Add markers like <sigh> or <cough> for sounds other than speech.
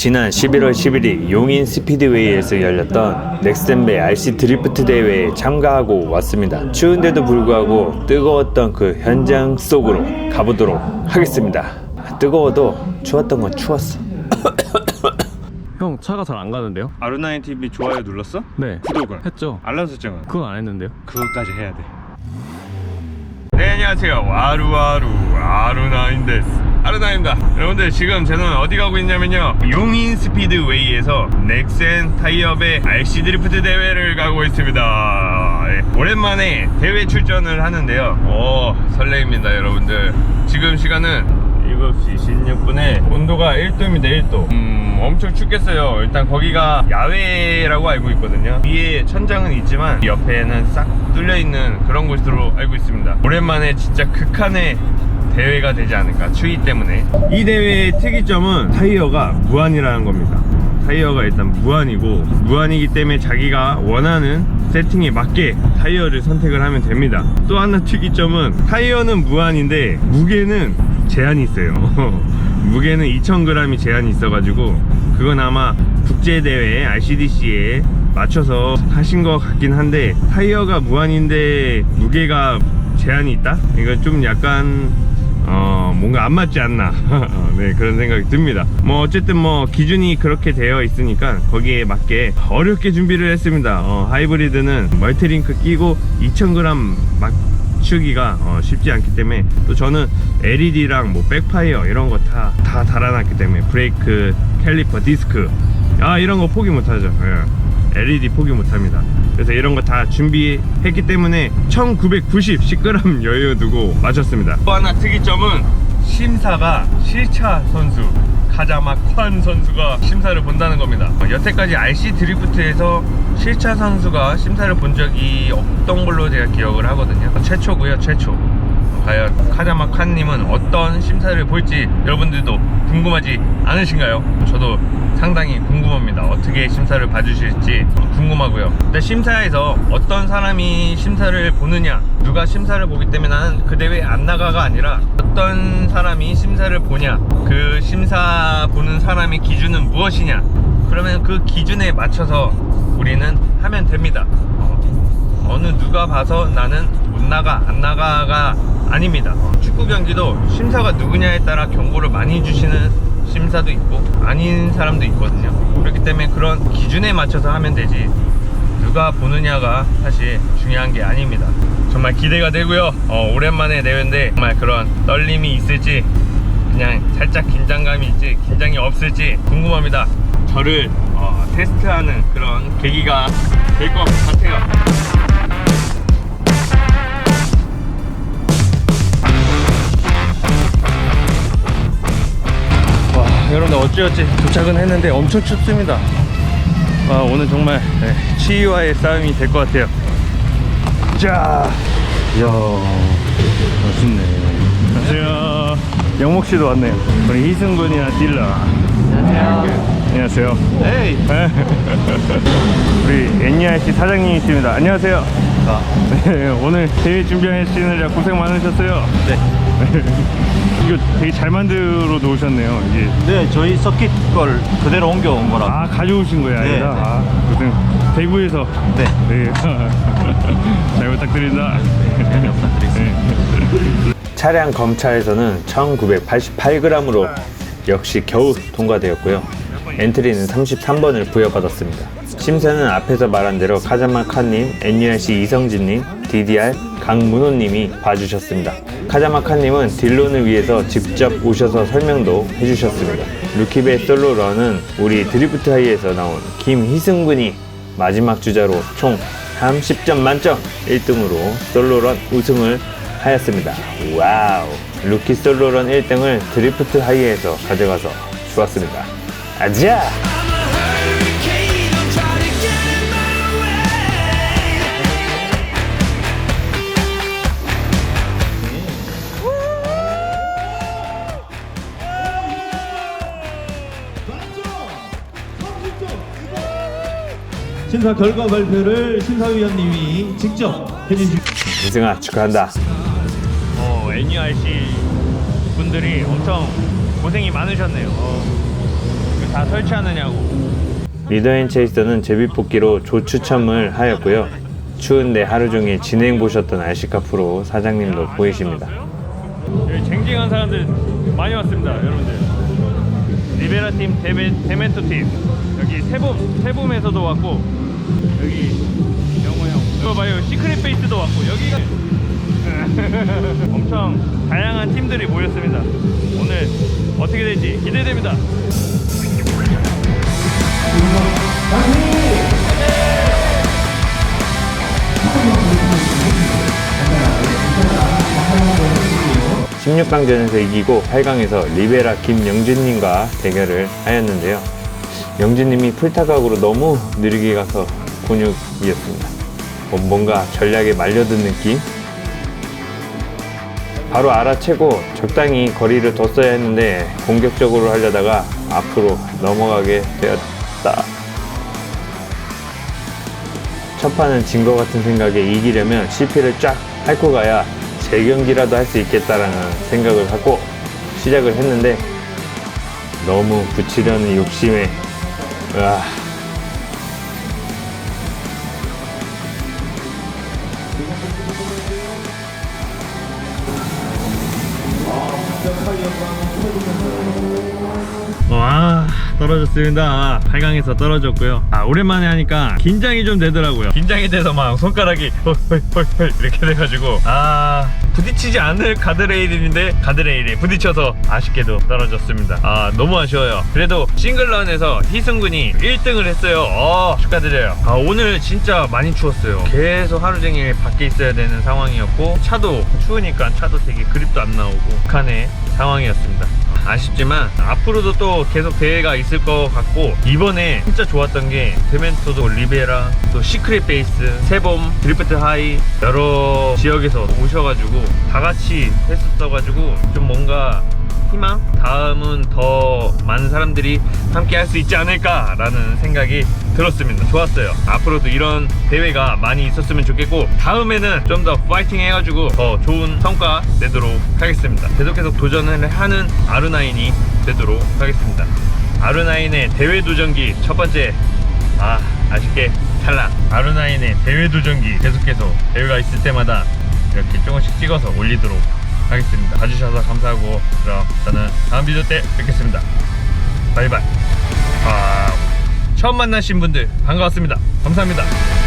지난 11월 11일 용인 스피드웨이에서 열렸던 넥센베 RC 드리프트 대회에 참가하고 왔습니다. 추운데도 불구하고 뜨거웠던 그 현장 속으로 가보도록 하겠습니다. 뜨거워도 추웠던 건 추웠어. <coughs> 형 차가 잘 안 가는데요? 아루나인 TV 좋아요 눌렀어? 네 구독을 했죠 알람 설정은 그건 안 했는데요 그것까지 해야 돼. 네 안녕하세요 와루와루 아루나인 데스 아루나입니다. 여러분들 지금 저는 어디 가고 있냐면요. 용인 스피드웨이에서 넥센 타이업의 RC 드리프트 대회를 가고 있습니다. 예, 오랜만에 대회 출전을 하는데요. 오 설레입니다 여러분들. 지금 시간은 7시 16분에 온도가 1도입니다 1도. 음 엄청 춥겠어요. 일단 거기가 야외라고 알고 있거든요. 위에 천장은 있지만 옆에는 싹 뚫려 있는 그런 곳으로 알고 있습니다. 오랜만에 진짜 극한의 대회가 되지 않을까 추위 때문에. 이 대회의 특이점은 타이어가 무한이라는 겁니다. 타이어가 일단 무한이고 무한이기 때문에 자기가 원하는 세팅에 맞게 타이어를 선택을 하면 됩니다. 또 하나 특이점은 타이어는 무한인데 무게는 제한이 있어요. <laughs> 무게는 2000g이 제한이 있어가지고 그건 아마 국제대회 RCDC에 맞춰서 하신 것 같긴 한데 타이어가 무한인데 무게가 제한이 있다? 이건 좀 약간 어 뭔가 안 맞지 않나. <laughs> 네 그런 생각이 듭니다. 뭐 어쨌든 뭐 기준이 그렇게 되어 있으니까 거기에 맞게 어렵게 준비를 했습니다. 어, 하이브리드는 멀티링크 끼고 2000g 맞추기가 어, 쉽지 않기 때문에 또 저는 LED랑 뭐 백파이어 이런 거 다 다 달아놨기 때문에 브레이크 캘리퍼 디스크. 아 이런 거 포기 못하죠. 예. LED 포기 못합니다 그래서 이런 거 다 준비했기 때문에 1990 10g 여유 두고 마쳤습니다. 또 하나 특이점은 심사가 실차 선수 카자마 콴 선수가 심사를 본다는 겁니다. 어, 여태까지 RC 드리프트에서 실차 선수가 심사를 본 적이 없던 걸로 제가 기억을 하거든요. 최초고요 최초 과연 카자마 칸님은 어떤 심사를 볼지 여러분들도 궁금하지 않으신가요? 저도 상당히 궁금합니다. 어떻게 심사를 봐주실지 궁금하고요. 근데 심사에서 어떤 사람이 심사를 보느냐, 누가 심사를 보기 때문에 나는 그 대회에 안 나가가 아니라 어떤 사람이 심사를 보냐, 그 심사 보는 사람의 기준은 무엇이냐, 그러면 그 기준에 맞춰서 우리는 하면 됩니다. 어, 어느 누가 봐서 나는 못 나가 안 나가가 아닙니다. 축구 경기도 심사가 누구냐에 따라 경고를 많이 주시는 심사도 있고 아닌 사람도 있거든요. 그렇기 때문에 그런 기준에 맞춰서 하면 되지 누가 보느냐가 사실 중요한 게 아닙니다. 정말 기대가 되고요. 어, 오랜만에 대회인데 정말 그런 떨림이 있을지 그냥 살짝 긴장감이 있지 긴장이 없을지 궁금합니다. 저를 어, 테스트하는 그런 계기가 될 것 같아요 여러분들 어찌어찌 도착은 했는데 엄청 춥습니다. 와 오늘 정말 네, 추위와의 싸움이 될 것 같아요. 자. 이야 멋있네. 안녕하세요. 영목씨도 왔네요. 우리 희승군이랑 딜러 안녕하세요. 안녕하세요. 에이 <laughs> 우리 NERC 사장님 있습니다. 안녕하세요. 네, 오늘 대회 준비하시느라 고생 많으셨어요. 네. <laughs> 이거 되게 잘 만들어 놓으셨네요 이게 네 저희 서킷 걸 그대로 옮겨온 거라 아 가져오신 거예요 네, 아니라 네. 아, 대구에서 네 네. <laughs> 잘 부탁드립니다. 잘 부탁드리겠습니다 차량 검차에서는 1988g으로 역시 겨우 통과되었고요. 엔트리는 33번을 부여받았습니다. 심사는 앞에서 말한 대로 카자마 칸님, NURC 이성진님, DDR 강문호님이 봐주셨습니다. 카자마 칸님은 딜론을 위해서 직접 오셔서 설명도 해주셨습니다. 루키베 솔로런은 우리 드리프트 하이에서 나온 김희승군이 마지막 주자로 총 30점 만점 1등으로 솔로런 우승을 하였습니다. 와우. 루키 솔로런 1등을 드리프트 하이에서 가져가서 좋았습니다. 아자! 심사 결과 발표를 심사위원님이 직접 해주시 이승아 축하한다. 어, NURC 분들이 엄청 고생이 많으셨네요. 어, 다 설치하느냐고 리더 앤 체이서는 제비뽑기로 조추첨을 하였고요. 추운데 하루 종일 진행 보셨던 RC카 프로 사장님도 보이십니다. 여기 쟁쟁한 사람들 많이 왔습니다 여러분들 리베라 팀 데메, 데멘토 팀 여기 세봄 세봄에서도 왔고 여기 영호 형. 이거 봐요. 시크릿 베이스도 왔고 여기가 <laughs> 엄청 다양한 팀들이 모였습니다. 오늘 어떻게 될지 기대됩니다. 십 16강전에서 이기고 8강에서 리베라 김영준님과 대결을 하였는데요. 영준님이 풀타각으로 너무 느리게 가서 곤욕이었습니다. 뭐- 뭔가 전략에 말려든 느낌? 바로 알아채고 적당히 거리를 뒀어야 했는데 공격적으로 하려다가 앞으로 넘어가게 되었다. 첫 판은 진 것 같은 생각에 이기려면 CP를 쫙 핥고 가야 재경기라도 할 수 있겠다라는 생각을 하고 시작을 했는데 너무 붙이려는 욕심에 으아, 와 떨어졌습니다. 8강에서 떨어졌고요. 아 오랜만에 하니까 긴장이 좀 되더라고요. 긴장이 돼서 막 손가락이 헐헐헐 이렇게 돼가지고. 아 부딪히지 않을 가드레일인데 가드레일에 부딪혀서 아쉽게도 떨어졌습니다. 아 너무 아쉬워요. 그래도 싱글런에서 희승군이 1등을 했어요. 어 축하드려요. 아 오늘 진짜 많이 추웠어요. 계속 하루 종일 밖에 있어야 되는 상황이었고 차도 추우니까 차도 되게 그립도 안 나오고 북한의 상황이었습니다. 아쉽지만 앞으로도 또 계속 대회가 있을 것 같고 이번에 진짜 좋았던 게 데멘토도 리베라 또 시크릿 베이스 세봄 드리프트 하이 여러 지역에서 오셔가지고 다 같이 했었어가지고 좀 뭔가 희망? 다음은 더 많은 사람들이 함께 할 수 있지 않을까 라는 생각이 들었습니다. 좋았어요. 앞으로도 이런 대회가 많이 있었으면 좋겠고 다음에는 좀 더 파이팅 해가지고 더 좋은 성과 내도록 하겠습니다. 계속 계속 도전을 하는 아르나인이 되도록 하겠습니다. 아르나인의 대회 도전기 첫 번째 아 아쉽게 탈락 아르나인의 대회 도전기 계속해서 대회가 있을 때마다 이렇게 조금씩 찍어서 올리도록 하겠습니다. 봐주셔서 감사하고 그럼 저는 다음 비디오 때 뵙겠습니다. 바이바이. 아, 처음 만나신 분들 반가웠습니다. 감사합니다